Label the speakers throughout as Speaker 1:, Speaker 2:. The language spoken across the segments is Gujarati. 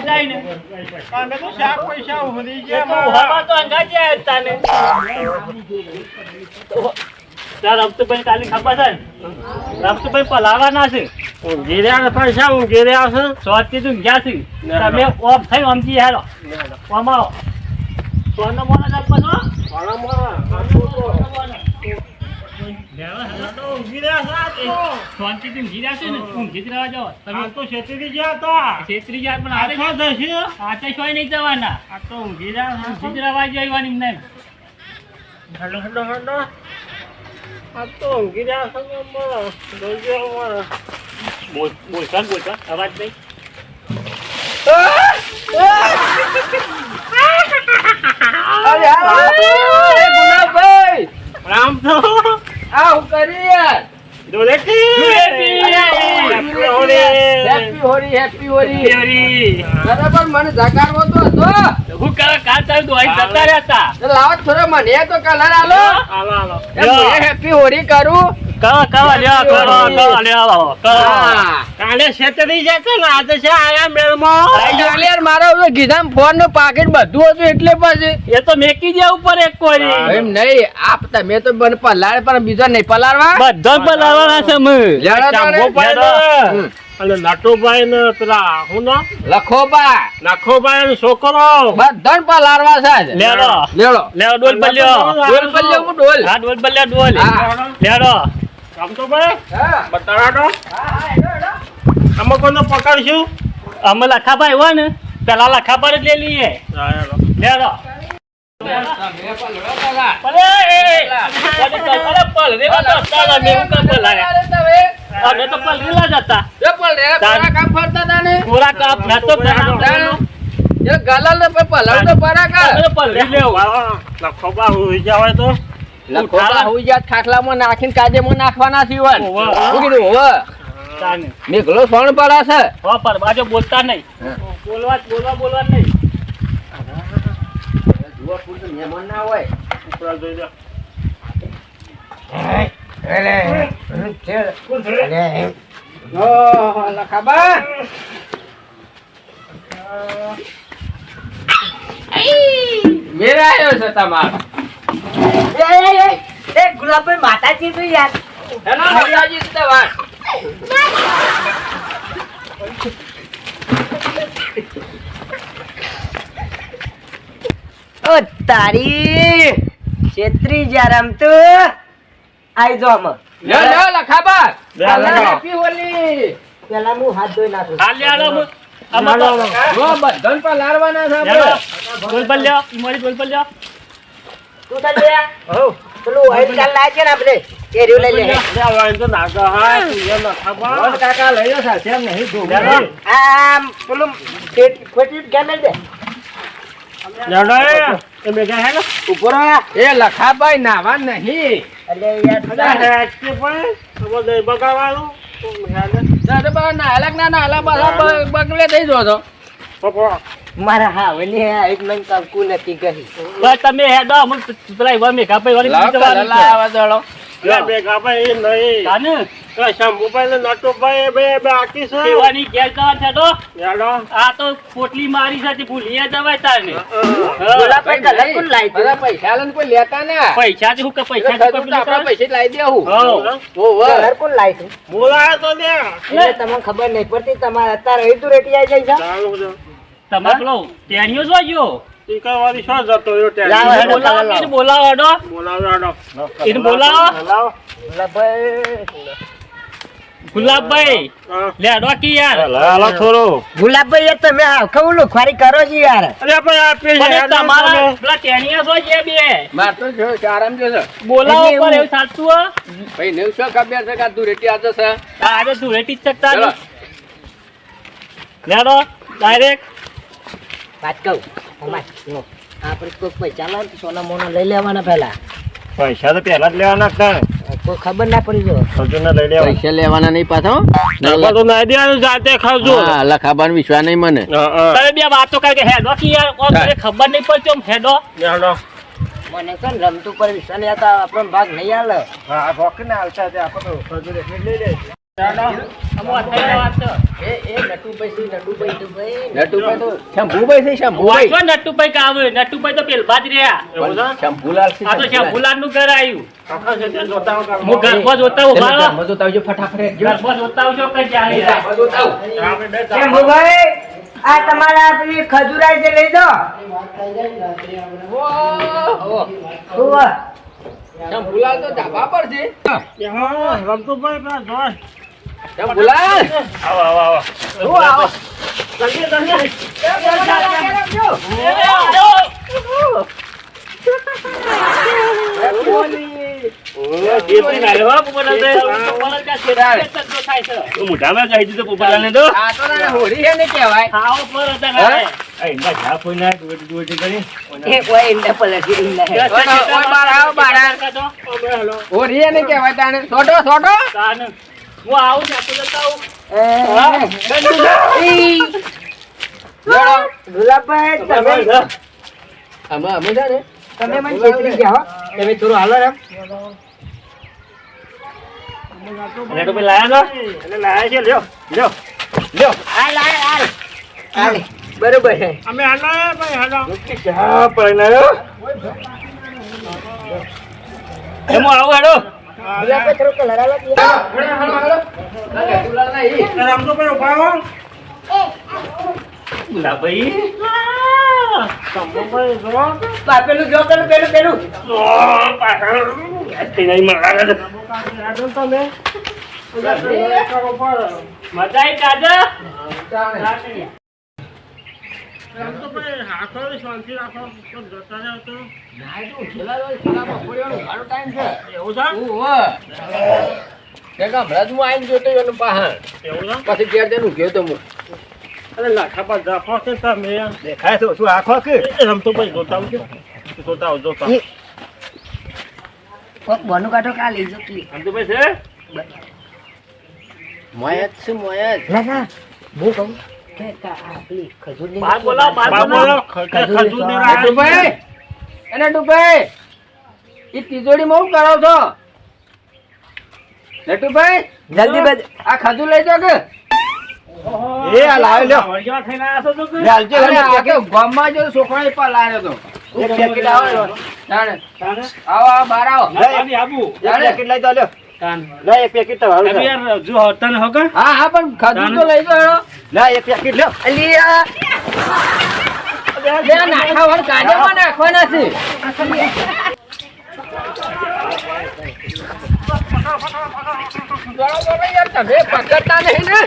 Speaker 1: મોહન ગાજે તો તું જાય ને
Speaker 2: અને તો શાક પૈસા ઉભરી ગયા.
Speaker 1: હવા તો અંગાજે તાને રમતુભાઈ કાલે ખબર છે? રમતુભાઈ પલાવાના છે.
Speaker 2: ઊંઘી રહ્યા પૈસા ઊંઘી રહ્યા છે
Speaker 1: સોથી તું ગયા છે તમે ઓફ થઈ સમજી હેરો આવો. સોનો મોનો જપો છો
Speaker 2: મારા મારા આ તો તો. ઊંઘી રહ્યા છે આ તો.
Speaker 1: શાંતિથી ઊંઘી રહ્યા છે ને ઊંઘી જ રહેવા જાઓ તમે
Speaker 2: તો છેતરી ગયા હતા
Speaker 1: છેતરી જાય પણ
Speaker 2: દસ
Speaker 1: આતે શોય નહીં જવાના
Speaker 2: આ તો ઊંઘી રહ્યા
Speaker 1: ઊંઘી જ રહેવા જવાની એમને
Speaker 2: હેડો હેડો હેડો આ તો રામ
Speaker 3: આ હું કરી યાર મને જગાડવો તો હતો.
Speaker 1: હું કરે કાલ તારે દોઈ જતા રહેતા.
Speaker 3: તો લાવો થોડો મને તો કલર આલો. હેપી હોળી કરું.
Speaker 1: કવા કવા લ્યો કવા કવા લ્યો કવા.
Speaker 2: કાલે છેતરી જશે ને? આજે છે આયા મેળમાં.
Speaker 3: યાર મારો ઓલો ગીધામ ફોનનું પાકેટ બધું હતું એટલે પછી.
Speaker 1: એ તો મેકી દે ઉપર એક કોઈ.
Speaker 3: એમ નહીં આપ તમે તો બન પલાળ પણ બીજો નહીં પલાળવા.
Speaker 1: બધા બોલાવાના છે મે
Speaker 3: લેડો તારે.
Speaker 2: ચાંગોભાઈ અને નાટુભાઈ ને પેલા હું ના
Speaker 3: લખોબા.
Speaker 2: નાખોભાઈ ને છોકરો.
Speaker 3: બધાને પલાળવા છે
Speaker 1: લેડો.
Speaker 3: લેડો.
Speaker 1: લેડો ડોલ બલ્યો
Speaker 3: ડોલ બલ્યો ડોલ.
Speaker 1: હા ડોલ. બલ્યો ડોલ લેડો.
Speaker 2: કામતોભાઈ
Speaker 3: હા.
Speaker 2: બતાડો
Speaker 3: હા, હેડો, હેડો.
Speaker 2: અમે કોને પકડશું
Speaker 1: અમે લખાભાઈ હોય ને પેલા લખાભાઈ જ લઈ લઈએ. તો
Speaker 3: તાણે. ગલાલ ને? પછી તો પરા કામ.
Speaker 1: અમે તો પલ રી. લેવું
Speaker 2: લખોબા હોઈ તો.
Speaker 3: લખોબા હુઈ જાત ખાટલામાં નાખીને કાજેમાં નાખવાના છે શું કીધું? હોવે.
Speaker 1: તાને.
Speaker 3: સોણ પડે છે
Speaker 1: હો પર બાજુ બોલતા નહીં. બોલવા બોલવા બોલવા નહીં.
Speaker 3: જુઓ પૂરતું મહેમાન ના હોય.
Speaker 2: ઉપરા જોઈ લો.
Speaker 3: લખાબા. મેરે આવ્યો છે તમારો.
Speaker 4: ગુલાબભાઈ માતાજી તો યાર.
Speaker 3: હેલો હરિયાજી છે તમાર.
Speaker 4: ઓ તારી છેત્રી જ્યાં રમતું આઈ જો આમાં.
Speaker 2: લે,
Speaker 3: પેલા હેપી હોલી
Speaker 4: પેલા હું હાથ ધોઈ નાખું.
Speaker 1: હાલ તો
Speaker 3: બધાને છે આપણે.
Speaker 1: લ્યો લ્યો.
Speaker 4: તું ચાલ લે
Speaker 2: હઉ.
Speaker 4: પેલું ઓઇલ ચાલ લાય છે ને આપણે એ રહ્યું લઈ લે
Speaker 2: લે, હવે તો નાગા હા, તું એ લખાબા.
Speaker 3: કાકા લઈ લો સાથે એમ નહીં ધોવું.
Speaker 4: આમ પેલું ખોટી કેમ દે
Speaker 2: એ. એ મેઘા હે ને?
Speaker 3: એ લખાભાઈ નાવા નહીં
Speaker 2: બગાવાનું ના. તો
Speaker 3: ના નાયલા પાછા બગલે થઈ જો છો
Speaker 2: પપ્પા.
Speaker 4: મારા હા આ એક મન કંકુ નથી કહી
Speaker 1: બસ તમે હેડો અમે પેલા એવા મેઘા ભાઈ વાળી બીજી
Speaker 3: દળો
Speaker 2: લે, નહીં. તો ને બે છે.
Speaker 1: હેડો. આ તો પોટલી મારી સાથે તારને
Speaker 4: કલર કોણ
Speaker 3: બધા પૈસા લઈને કોઈ લેતા ને.
Speaker 1: પૈસા થી હું કે પૈસા
Speaker 3: આપણા પૈસા.
Speaker 4: કલર કોણ
Speaker 2: બોલા તો.
Speaker 4: તમને ખબર નહીં પડતી તમારે અત્યારે એ તું રેટી આવી જાય છે.
Speaker 1: તમારે પેલો ટેણીઓ જોજો
Speaker 2: ટીકાવાળી શું જતો રહ્યો ત્યાં?
Speaker 4: લાવો,
Speaker 1: એને
Speaker 4: હેડો,
Speaker 1: બોલાવો એને બોલાવો હેડો.
Speaker 2: બોલાવો, હેડો.
Speaker 1: એને બોલાવો.
Speaker 2: લાવો.
Speaker 4: ગુલાબભાઈ
Speaker 1: ગુલાબભાઈ લે હેડો યાર.
Speaker 2: હાલો થોડું.
Speaker 4: ગુલાબભાઈ યાર તમે આખું લુખવારી કરો છો યાર.
Speaker 2: અરે ભાઈ આ પેલી
Speaker 1: પણ એ
Speaker 2: હેડો
Speaker 1: તમારા પેલા ટેણીયા જો છે બે?
Speaker 3: માર તો જો આરામ જો છે
Speaker 1: બોલાવો પર
Speaker 4: એવું-
Speaker 1: એવું સાચું હો.
Speaker 3: ભાઈ નેવું શું ખબર છે કે આ તું રેટી આજે છે.
Speaker 1: આજે ધૂળેટી જ શકતા
Speaker 3: ચલો.
Speaker 1: લેડો ડાયરેક્ટ
Speaker 4: વાત કહું? અમાર. આપણે કોઈ પૈસા લાવે સોના મોના લઈ લેવાના પહેલા.
Speaker 2: પૈસા તો પેલા જ લેવાના હતા
Speaker 4: કોઈ ખબર ના પડી જો.
Speaker 2: ના લઈ લેવા
Speaker 3: પૈસા લેવાના નહીં પાછો.
Speaker 2: ડબ્બા તો દેવાનું જાતે ખાવજો.
Speaker 3: હા લખાબાન વિશ્વાસ નહીં મને.
Speaker 1: તમે બે વાતો કરી કે હેડો કી યાર ઓ ખબર નહીં પડતી આમ હેડો.
Speaker 2: હેડો.
Speaker 4: મને છે ને રમતું પર વિશ્વાસ આવતા આપણો ભાગ નહીં આલે
Speaker 2: હા, ભોંકીને હાલતા તે આપણે તો લઈ લે
Speaker 1: જ. આ
Speaker 4: તમારા પેલી ખજુરાઈ છે લઈ દો.
Speaker 3: શંભુલાલ તો ધાબા પર છે.
Speaker 2: રમતુભાઈ
Speaker 3: શંભુલાલ
Speaker 2: આવો, આવો, આવો.
Speaker 3: શું આવો?
Speaker 2: જલ્દી, જલ્દી. કેસરી ના
Speaker 3: કહેવાય તાણે છોટો છોટો.
Speaker 1: હું આવું ને આપણે જતા આવું.
Speaker 2: તમે
Speaker 4: તમે
Speaker 2: જા.
Speaker 3: અમે અમે છે ને
Speaker 4: તમે મને છેતરી ગયા હો તમે થોડું હાલો એમ
Speaker 2: અને તો પેલા લાયા? એટલે લાયા છે, લ્યો, લ્યો, લ્યો.
Speaker 4: હાલ હાલ હાલ બરોબર છે
Speaker 2: અમે હાલો ભાઈ, હાલો. ચા પરણાયો. એમ હું આવું હેડો.
Speaker 4: ગુલાબભાઈ થોડું કલર આલો દે.
Speaker 2: જો.
Speaker 4: આ પેલું જો પેલું પેલું પેલું
Speaker 2: ઓ, પાછળ. આજથી નહીં. તમે.
Speaker 1: મજા આવી દાદા
Speaker 3: પછી ઘેર જઈને ઊંઘ્યો તો હું.
Speaker 2: અરે લાખા પર જાફો છે તમે. દેખાય તો શું આખો કે રમતુભાઈ જોતા આવજો. જોતા આવજો જોતા.
Speaker 4: કોક બોનું કાઢો કા લઈ જો પ્લીઝ
Speaker 2: રમતુભાઈ છે?
Speaker 3: મોયત છે મોયત
Speaker 4: ના હું કહું? આ.
Speaker 2: ખજૂર ને
Speaker 3: નટુભાઈ એને નટુભાઈ એ તિજોરીમાં શું કરો છો? નટુભાઈ
Speaker 4: જલ્દી
Speaker 3: આ ખજૂર લઈ જાઓ કે?
Speaker 2: એ આ લ્યો.
Speaker 3: ગામમાં જો છોકરા પર લાવ્યો તો.
Speaker 2: એક પેકેટ આવો
Speaker 3: જાણે. આવો બાર આવો.
Speaker 1: આબુ.
Speaker 2: એક લઈ દો લ્યો. લે, એક પેકેટ તો હારું
Speaker 1: યાર જો હતા ને
Speaker 3: હા હા પણ ખજૂર તો લઈ જાઓ
Speaker 2: લે, એક પેકેટ લ્યો.
Speaker 4: અલિયા.
Speaker 3: બે નાખા વળ કાઢવામાં નાખવાના છે. તમે પકડતા નહીં ને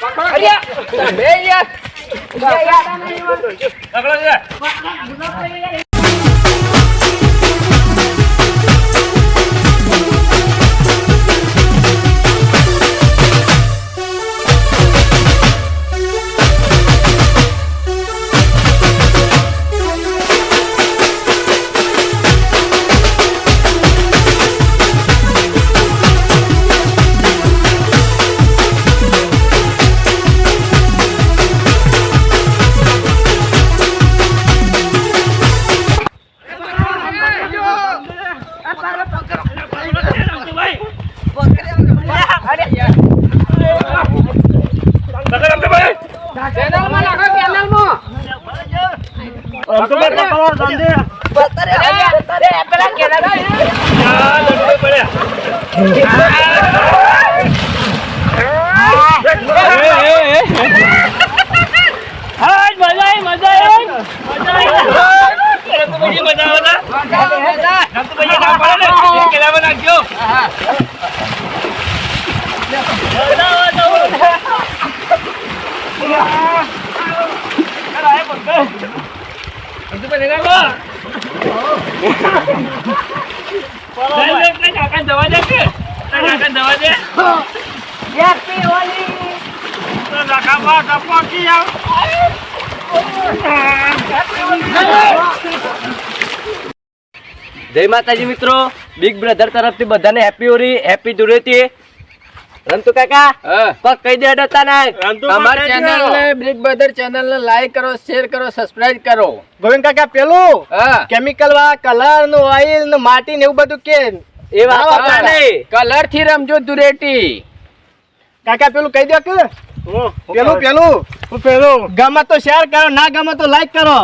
Speaker 3: પકડો તમે યાર
Speaker 1: પકડો છે.
Speaker 2: પડ્યા.
Speaker 1: હાય, મજા આવી,
Speaker 2: કાકાને જવા દે કે? લઈ, કાકાને દે.
Speaker 4: હેપી હોલી
Speaker 2: તો લાખામાં ટપકી આવ.
Speaker 3: જય માતાજી મિત્રો બિગ બ્રધર તરફથી બધાને હેપી હોળી હેપી ધૂળેટી
Speaker 5: રમતુ કાકા
Speaker 3: હા.
Speaker 5: કોક કહી દે ડતા ના
Speaker 3: અમારી ચેનલ ને બિગ બ્રધર ચેનલ ને લાઈક કરો શેર કરો સબસ્ક્રાઇબ કરો.
Speaker 6: ગોવિંદ કાકા પેલું કેમિકલ વાળા કલરનું ઓઇલનું માટી ને એવું બધું કે
Speaker 5: એ વાપરા નહીં
Speaker 3: કલરથી રમજો દુરેટી.
Speaker 6: કાકા પેલું કહી દો કે પેલું પેલું. પેલું. ગમે તો શેર કરો ના ગમે તો લાઈક કરો.